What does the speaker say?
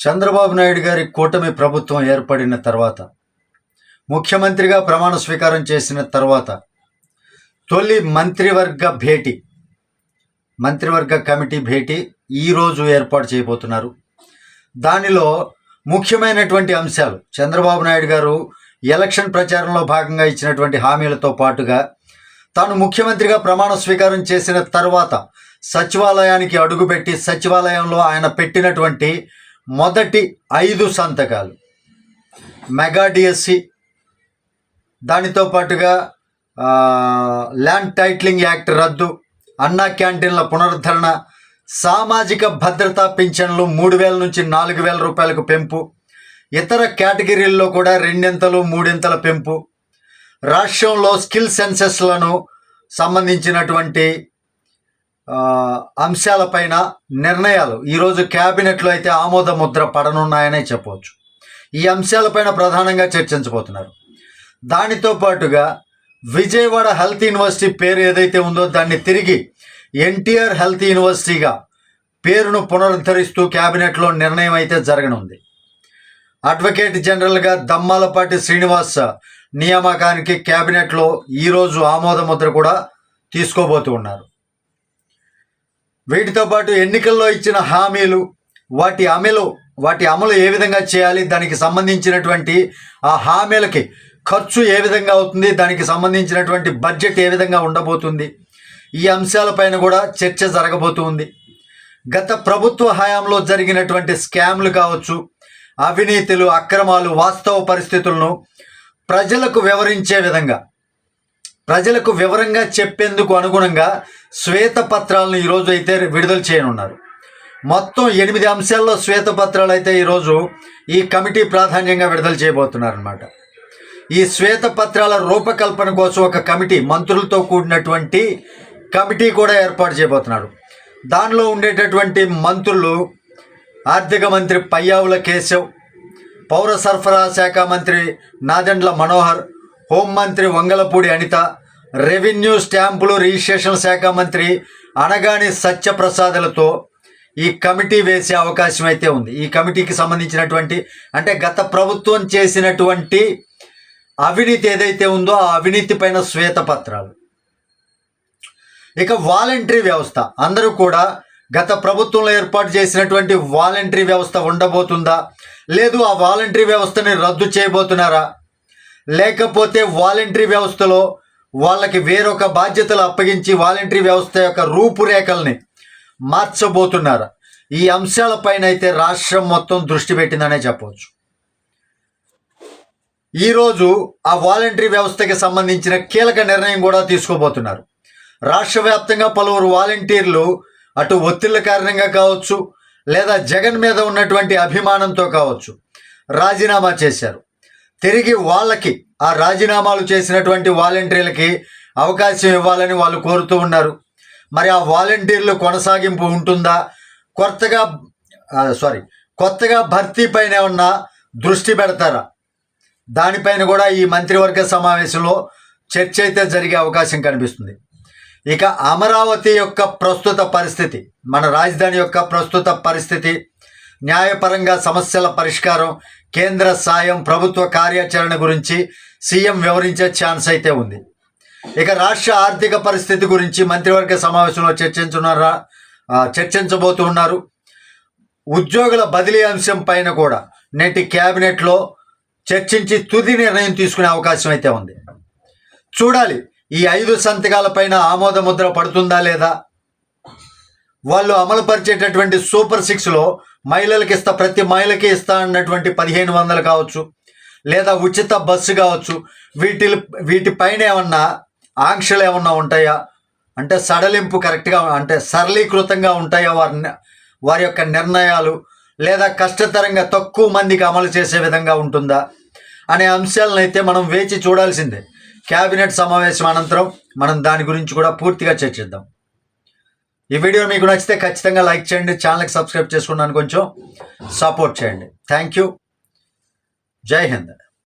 చంద్రబాబు నాయుడు గారి కూటమి ప్రభుత్వం ఏర్పడిన తర్వాత ముఖ్యమంత్రిగా ప్రమాణ స్వీకారం చేసిన తర్వాత తొలి మంత్రివర్గ భేటీ మంత్రివర్గ కమిటీ భేటీ ఈరోజు ఏర్పాటు చేయబోతున్నారు. దానిలో ముఖ్యమైనటువంటి అంశాలు చంద్రబాబు నాయుడు గారు ఎలక్షన్ ప్రచారంలో భాగంగా ఇచ్చినటువంటి హామీలతో పాటుగా తాను ముఖ్యమంత్రిగా ప్రమాణ స్వీకారం చేసిన తర్వాత సచివాలయానికి అడుగుపెట్టి సచివాలయంలో ఆయన పెట్టినటువంటి మొదటి ఐదు సంతకాలు. మెగా డిఎస్సి దానితో పాటుగా ల్యాండ్ టైటిలింగ్ యాక్ట్ రద్దు అన్నా క్యాంటీన్ల పునరుద్ధరణ సామాజిక భద్రతా పింఛన్లు మూడు వేల నుంచి నాలుగు వేల రూపాయలకు పెంపు ఇతర కేటగిరీల్లో కూడా రెండింతలు మూడింతల పెంపు. రాష్ట్రంలో స్కిల్ సెన్సెస్లను సంబంధించినటువంటి అంశాలపైన నిర్ణయాలు. ఈరోజు క్యాబినెట్లో అయితే ఆమోద ముద్ర పడనున్నాయనే చెప్పవచ్చు. ఈ అంశాలపైన ప్రధానంగా చర్చించబోతున్నారు. దానితో పాటుగా విజయవాడ హెల్త్ యూనివర్సిటీ పేరు ఏదైతే ఉందో దాన్ని తిరిగి ఎన్టీఆర్ హెల్త్ యూనివర్సిటీగా పేరును పునరుద్ధరిస్తూ క్యాబినెట్లో నిర్ణయం అయితే జరగనుంది. అడ్వకేట్ జనరల్గా దమ్మాలపాటి శ్రీనివాస్ నియామకానికి క్యాబినెట్లో ఈరోజు ఆమోద ముద్ర కూడా తీసుకోబోతూ ఉన్నారు. వీటితో పాటు ఎన్నికల్లో ఇచ్చిన హామీలు వాటి అమలు వాటి అమలు ఏ విధంగా చేయాలి దానికి సంబంధించినటువంటి ఆ హామీలకి ఖర్చు ఏ విధంగా అవుతుంది దానికి సంబంధించినటువంటి బడ్జెట్ ఏ విధంగా ఉండబోతుంది ఈ అంశాలపైన కూడా చర్చ జరగబోతుంది. గత ప్రభుత్వ హయాంలో జరిగినటువంటి స్కామ్లు కావచ్చు అవినీతులు అక్రమాలు వాస్తవ పరిస్థితులను ప్రజలకు వివరించే విధంగా ప్రజలకు వివరంగా చెప్పేందుకు అనుగుణంగా శ్వేతపత్రాలను ఈరోజు అయితే విడుదల చేయనున్నారు. మొత్తం ఎనిమిది అంశాల్లో శ్వేతపత్రాలు అయితే ఈరోజు ఈ కమిటీ ప్రాధాన్యంగా విడుదల చేయబోతున్నారు అనమాట ఈ శ్వేతపత్రాల రూపకల్పన కోసం ఒక కమిటీ మంత్రులతో కూడినటువంటి కమిటీ కూడా ఏర్పాటు చేయబోతున్నారు. దానిలో ఉండేటటువంటి మంత్రులు ఆర్థిక మంత్రి పయ్యావుల కేశవ్ పౌర సరఫరా శాఖ మంత్రి నాదెండ్ల మనోహర్ హోంమంత్రి వంగలపూడి అనిత రెవెన్యూ స్టాంపులు రిజిస్ట్రేషన్ శాఖ మంత్రి అనగాని సత్యప్రసాదులతో ఈ కమిటీ వేసే అవకాశం అయితే ఉంది. ఈ కమిటీకి సంబంధించినటువంటి అంటే గత ప్రభుత్వం చేసినటువంటి అవినీతి ఏదైతే ఉందో ఆ అవినీతి పైన శ్వేతపత్రాలు. ఇక వాలంటరీ వ్యవస్థ. అందరూ కూడా గత ప్రభుత్వంలో ఏర్పాటు చేసినటువంటి వాలంటరీ వ్యవస్థ ఉండబోతుందా? లేదు ఆ వాలంటరీ వ్యవస్థని రద్దు చేయబోతున్నారా? లేకపోతే వాలంటరీ వ్యవస్థలో వాళ్ళకి వేరొక బాధ్యతలు అప్పగించి వాలంటరీ వ్యవస్థ యొక్క రూపురేఖల్ని మార్చబోతున్నారు. ఈ అంశాలపైన అయితే రాష్ట్రం మొత్తం దృష్టి పెట్టిందనే చెప్పవచ్చు. ఈరోజు ఆ వాలంటరీ వ్యవస్థకి సంబంధించిన కీలక నిర్ణయం కూడా తీసుకోబోతున్నారు. రాష్ట్ర వ్యాప్తంగా పలువురు వాలంటీర్లు అటు ఒత్తిళ్ళ కారణంగా కావచ్చు లేదా జగన్ మీద ఉన్నటువంటి అభిమానంతో కావచ్చు రాజీనామా చేశారు. తిరిగి వాళ్ళకి ఆ రాజీనామాలు చేసినటువంటి వాలంటీర్లకి అవకాశం ఇవ్వాలని వాళ్ళు కోరుతూ ఉన్నారు. మరి ఆ వాలంటీర్లు కొనసాగింపు ఉంటుందా? కొత్తగా సారీ కొత్తగా భర్తీ పైన ఉన్న దృష్టి పెడతారా? దానిపైన కూడా ఈ మంత్రివర్గ సమావేశంలో చర్చ అయితే జరిగే అవకాశం కనిపిస్తుంది. ఇక అమరావతి యొక్క ప్రస్తుత పరిస్థితి మన రాజధాని యొక్క ప్రస్తుత పరిస్థితి న్యాయపరంగా సమస్యల పరిష్కారం కేంద్ర సాయం ప్రభుత్వ కార్యాచరణ గురించి సీఎం వివరించే ఛాన్స్ అయితే ఉంది. ఇక రాష్ట్ర ఆర్థిక పరిస్థితి గురించి మంత్రివర్గ సమావేశంలో చర్చించున్నారా చర్చించబోతున్నారు. ఉద్యోగుల బదిలీ అంశం పైన కూడా నేటి క్యాబినెట్లో చర్చించి తుది నిర్ణయం తీసుకునే అవకాశం అయితే ఉంది. చూడాలి ఈ ఐదు సంతకాలపైన ఆమోద ముద్ర పడుతుందా లేదా? వాళ్ళు అమలుపరిచేటటువంటి సూపర్ సిక్స్లో మహిళలకు ఇస్తా ప్రతి మహిళకి ఇస్తా అన్నటువంటి పదిహేను వందలు కావచ్చు లేదా ఉచిత బస్సు కావచ్చు వీటి వీటిపైన ఏమన్నా ఆంక్షలు ఏమన్నా ఉంటాయా? అంటే సడలింపు కరెక్ట్గా అంటే సరళీకృతంగా ఉంటాయా వారి వారి యొక్క నిర్ణయాలు లేదా కష్టతరంగా తక్కువ మందికి అమలు చేసే విధంగా ఉంటుందా? అనే అంశాలను అయితే మనం వేచి చూడాల్సిందే. క్యాబినెట్ సమావేశం అనంతరం మనం దాని గురించి కూడా పూర్తిగా చర్చిద్దాం. ఈ వీడియో మీకు నచ్చితే ఖచ్చితంగా లైక్ చేయండి ఛానల్కి సబ్స్క్రైబ్ చేసుకున్నాను కొంచెం సపోర్ట్ చేయండి. థ్యాంక్ యూ జై హింద్.